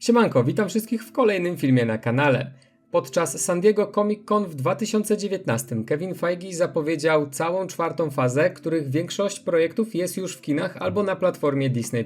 Siemanko, witam wszystkich w kolejnym filmie na kanale. Podczas San Diego Comic Con w 2019 Kevin Feige zapowiedział całą czwartą fazę, których większość projektów jest już w kinach albo na platformie Disney+.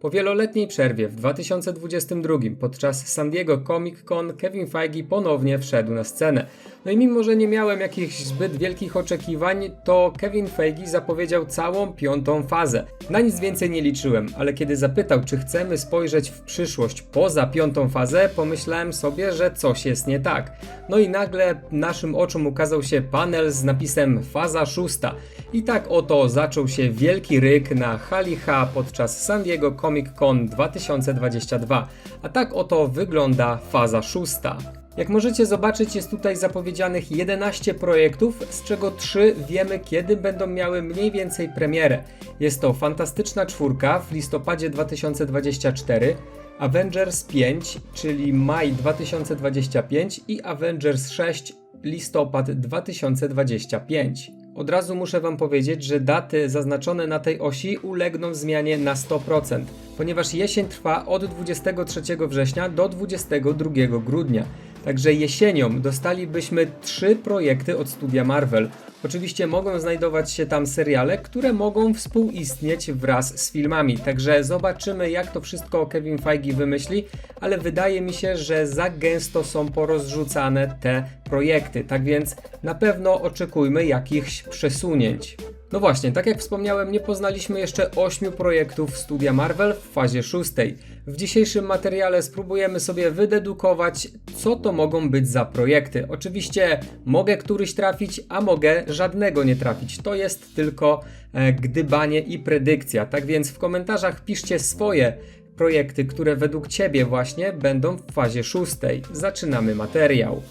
Po wieloletniej przerwie w 2022 podczas San Diego Comic Con Kevin Feige ponownie wszedł na scenę. No i mimo, że nie miałem jakichś zbyt wielkich oczekiwań, to Kevin Feige zapowiedział całą piątą fazę. Na nic więcej nie liczyłem, ale kiedy zapytał, czy chcemy spojrzeć w przyszłość poza piątą fazę, pomyślałem sobie, że coś jest nie tak. No i nagle naszym oczom ukazał się panel z napisem faza szósta. I tak oto zaczął się wielki ryk na hali H podczas San Diego Comic Con 2022. A tak oto wygląda faza szósta. Jak możecie zobaczyć, jest tutaj zapowiedzianych 11 projektów, z czego 3 wiemy kiedy będą miały mniej więcej premierę. Jest to Fantastyczna Czwórka w listopadzie 2024, Avengers 5, czyli maj 2025 i Avengers 6, listopad 2025. Od razu muszę Wam powiedzieć, że daty zaznaczone na tej osi ulegną zmianie na 100%, ponieważ jesień trwa od 23 września do 22 grudnia. Także jesienią dostalibyśmy trzy projekty od studia Marvel. Oczywiście mogą znajdować się tam seriale, które mogą współistnieć wraz z filmami. Także zobaczymy, jak to wszystko Kevin Feige wymyśli, ale wydaje mi się, że za gęsto są porozrzucane te projekty. Tak więc na pewno oczekujmy jakichś przesunięć. No właśnie, tak jak wspomniałem, nie poznaliśmy jeszcze 8 projektów studia Marvel w fazie szóstej. W dzisiejszym materiale spróbujemy sobie wydedukować, co to mogą być za projekty. Oczywiście mogę któryś trafić, a mogę żadnego nie trafić. To jest tylko e, gdybanie i predykcja. Tak więc w komentarzach piszcie swoje projekty, które według Ciebie właśnie będą w fazie szóstej. Zaczynamy materiał.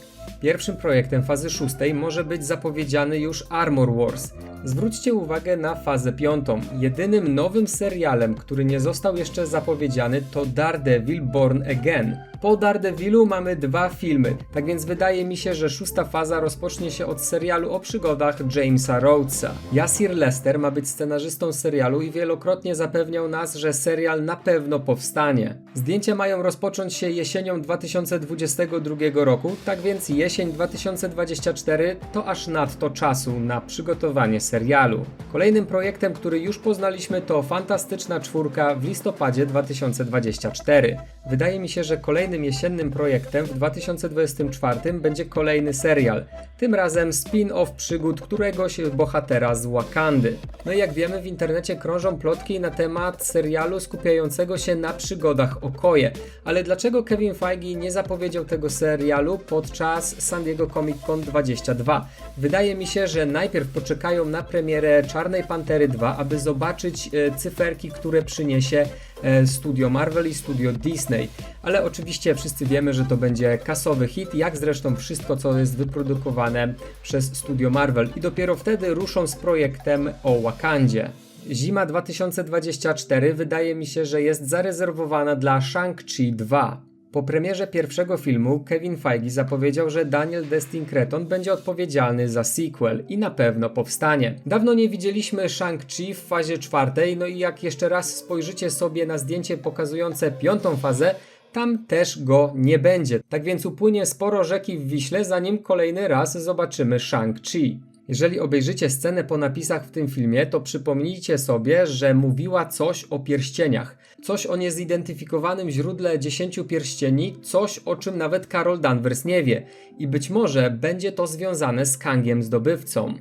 Pierwszym projektem fazy szóstej może być zapowiedziany już Armor Wars. Zwróćcie uwagę na fazę piątą. Jedynym nowym serialem, który nie został jeszcze zapowiedziany to Daredevil Born Again. Po Daredevilu mamy dwa filmy, tak więc wydaje mi się, że szósta faza rozpocznie się od serialu o przygodach Jamesa Rhodesa. Yasir Lester ma być scenarzystą serialu i wielokrotnie zapewniał nas, że serial na pewno powstanie. Zdjęcia mają rozpocząć się jesienią 2022 roku, tak więc jesień 2024 to aż nadto czasu na przygotowanie serialu. Kolejnym projektem, który już poznaliśmy to Fantastyczna Czwórka w listopadzie 2024. Wydaje mi się, że kolejnym jesiennym projektem w 2024 będzie kolejny serial. Tym razem spin-off przygód któregoś bohatera z Wakandy. No i jak wiemy w internecie krążą plotki na temat serialu skupiającego się na przygodach Okoje. Ale dlaczego Kevin Feige nie zapowiedział tego serialu podczas San Diego Comic Con 22? Wydaje mi się, że najpierw poczekają na premierę Czarnej Pantery 2, aby zobaczyć e, cyferki, które przyniesie e, studio Marvel i studio Disney. Ale oczywiście wszyscy wiemy, że to będzie kasowy hit, jak zresztą wszystko, co jest wyprodukowane przez studio Marvel. I dopiero wtedy ruszą z projektem o Wakandzie. Zima 2024 wydaje mi się, że jest zarezerwowana dla Shang-Chi 2. Po premierze pierwszego filmu Kevin Feige zapowiedział, że Daniel Destin Creton będzie odpowiedzialny za sequel i na pewno powstanie. Dawno nie widzieliśmy Shang-Chi w fazie czwartej, no i jak jeszcze raz spojrzycie sobie na zdjęcie pokazujące piątą fazę, tam też go nie będzie. Tak więc upłynie sporo rzeki w Wiśle, zanim kolejny raz zobaczymy Shang-Chi. Jeżeli obejrzycie scenę po napisach w tym filmie, to przypomnijcie sobie, że mówiła coś o pierścieniach. Coś o niezidentyfikowanym źródle dziesięciu pierścieni, coś o czym nawet Carol Danvers nie wie. I być może będzie to związane z Kangiem zdobywcą.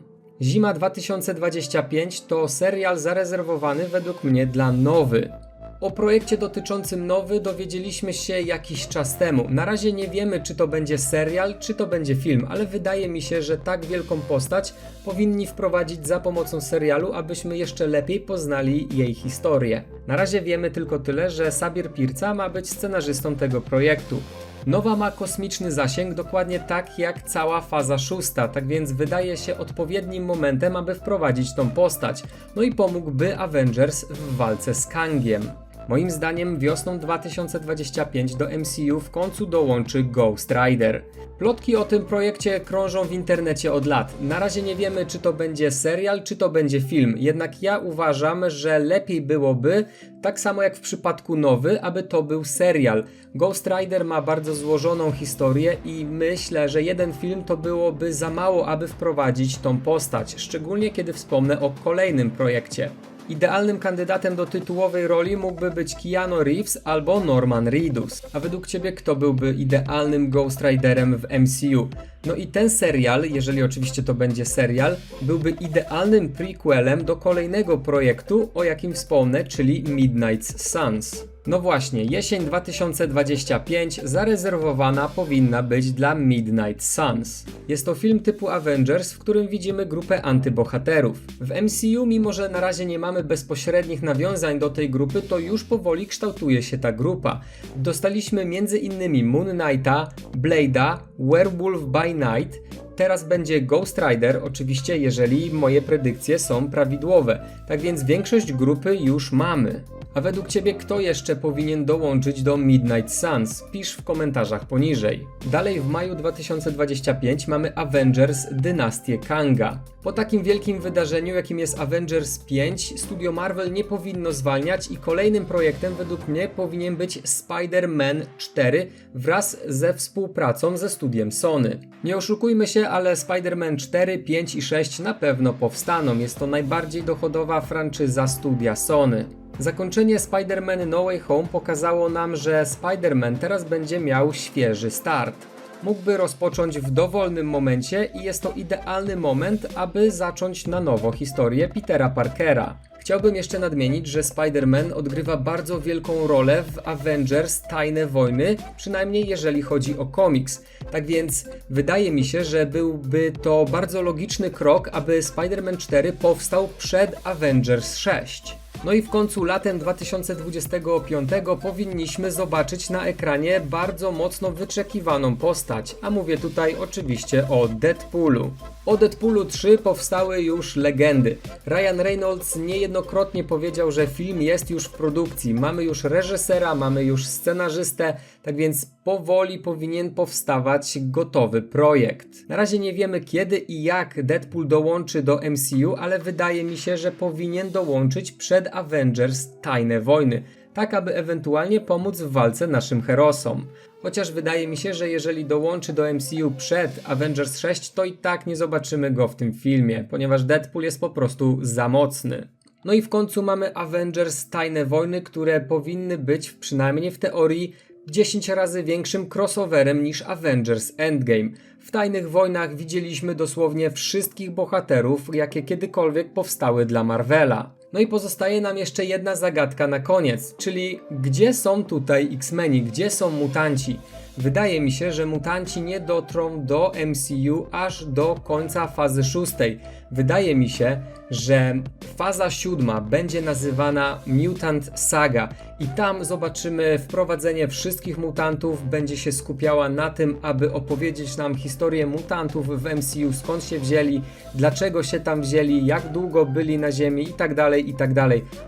Zima 2025 to serial zarezerwowany według mnie dla nowy. O projekcie dotyczącym Nowy dowiedzieliśmy się jakiś czas temu. Na razie nie wiemy, czy to będzie serial, czy to będzie film, ale wydaje mi się, że tak wielką postać powinni wprowadzić za pomocą serialu, abyśmy jeszcze lepiej poznali jej historię. Na razie wiemy tylko tyle, że Sabir Pirca ma być scenarzystą tego projektu. Nowa ma kosmiczny zasięg, dokładnie tak jak cała faza szósta, tak więc wydaje się odpowiednim momentem, aby wprowadzić tą postać. No i pomógłby Avengers w walce z Kangiem. Moim zdaniem wiosną 2025 do MCU w końcu dołączy Ghost Rider. Plotki o tym projekcie krążą w internecie od lat. Na razie nie wiemy, czy to będzie serial, czy to będzie film. Jednak ja uważam, że lepiej byłoby, tak samo jak w przypadku nowy, aby to był serial. Ghost Rider ma bardzo złożoną historię i myślę, że jeden film to byłoby za mało, aby wprowadzić tą postać, szczególnie kiedy wspomnę o kolejnym projekcie. Idealnym kandydatem do tytułowej roli mógłby być Keanu Reeves albo Norman Reedus. A według Ciebie kto byłby idealnym Ghost Riderem w MCU? No i ten serial, jeżeli oczywiście to będzie serial, byłby idealnym prequelem do kolejnego projektu, o jakim wspomnę, czyli Midnight Suns. No właśnie, jesień 2025 zarezerwowana powinna być dla Midnight Suns. Jest to film typu Avengers, w którym widzimy grupę antybohaterów. W MCU, mimo że na razie nie mamy bezpośrednich nawiązań do tej grupy, to już powoli kształtuje się ta grupa. Dostaliśmy m.in. Moon Knighta, Blade'a, Werewolf by Night, Teraz będzie Ghost Rider, oczywiście, jeżeli moje predykcje są prawidłowe. Tak więc większość grupy już mamy. A według Ciebie kto jeszcze powinien dołączyć do Midnight Suns? Pisz w komentarzach poniżej. Dalej w maju 2025 mamy Avengers Dynastię Kanga. Po takim wielkim wydarzeniu, jakim jest Avengers 5, studio Marvel nie powinno zwalniać i kolejnym projektem według mnie powinien być Spider-Man 4 wraz ze współpracą ze studiem Sony. Nie oszukujmy się, ale Spider-Man 4, 5 i 6 na pewno powstaną. Jest to najbardziej dochodowa franczyza studia Sony. Zakończenie Spider-Man No Way Home pokazało nam, że Spider-Man teraz będzie miał świeży start. Mógłby rozpocząć w dowolnym momencie i jest to idealny moment, aby zacząć na nowo historię Petera Parkera. Chciałbym jeszcze nadmienić, że Spider-Man odgrywa bardzo wielką rolę w Avengers Tajne Wojny, przynajmniej jeżeli chodzi o komiks. Tak więc wydaje mi się, że byłby to bardzo logiczny krok, aby Spider-Man 4 powstał przed Avengers 6. No i w końcu latem 2025 powinniśmy zobaczyć na ekranie bardzo mocno wyczekiwaną postać, a mówię tutaj oczywiście o Deadpoolu. O Deadpoolu 3 powstały już legendy. Ryan Reynolds niejednokrotnie powiedział, że film jest już w produkcji. Mamy już reżysera, mamy już scenarzystę, tak więc powoli powinien powstawać gotowy projekt. Na razie nie wiemy kiedy i jak Deadpool dołączy do MCU, ale wydaje mi się, że powinien dołączyć przed Avengers Tajne Wojny, tak aby ewentualnie pomóc w walce naszym herosom. Chociaż wydaje mi się, że jeżeli dołączy do MCU przed Avengers 6, to i tak nie zobaczymy go w tym filmie, ponieważ Deadpool jest po prostu za mocny. No i w końcu mamy Avengers Tajne Wojny, które powinny być przynajmniej w teorii 10 razy większym crossoverem niż Avengers Endgame. W Tajnych Wojnach widzieliśmy dosłownie wszystkich bohaterów, jakie kiedykolwiek powstały dla Marvela. No i pozostaje nam jeszcze jedna zagadka na koniec, czyli gdzie są tutaj X-Meni, gdzie są mutanci? Wydaje mi się, że mutanci nie dotrą do MCU aż do końca fazy szóstej. Wydaje mi się, że faza siódma będzie nazywana Mutant Saga i tam zobaczymy wprowadzenie wszystkich mutantów, będzie się skupiała na tym, aby opowiedzieć nam historię mutantów w MCU, skąd się wzięli, dlaczego się tam wzięli, jak długo byli na Ziemi i tak dalej, i tak.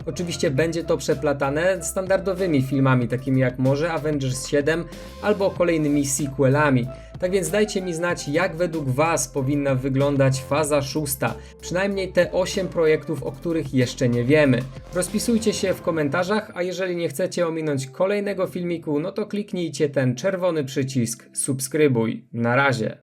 Oczywiście będzie to przeplatane standardowymi filmami, takimi jak może Avengers 7 albo kolejnymi sequelami. Tak więc dajcie mi znać, jak według Was powinna wyglądać faza szósta, przynajmniej te 8 projektów, o których jeszcze nie wiemy. Rozpisujcie się w komentarzach, a jeżeli nie chcecie ominąć kolejnego filmiku, no to kliknijcie ten czerwony przycisk subskrybuj. Na razie.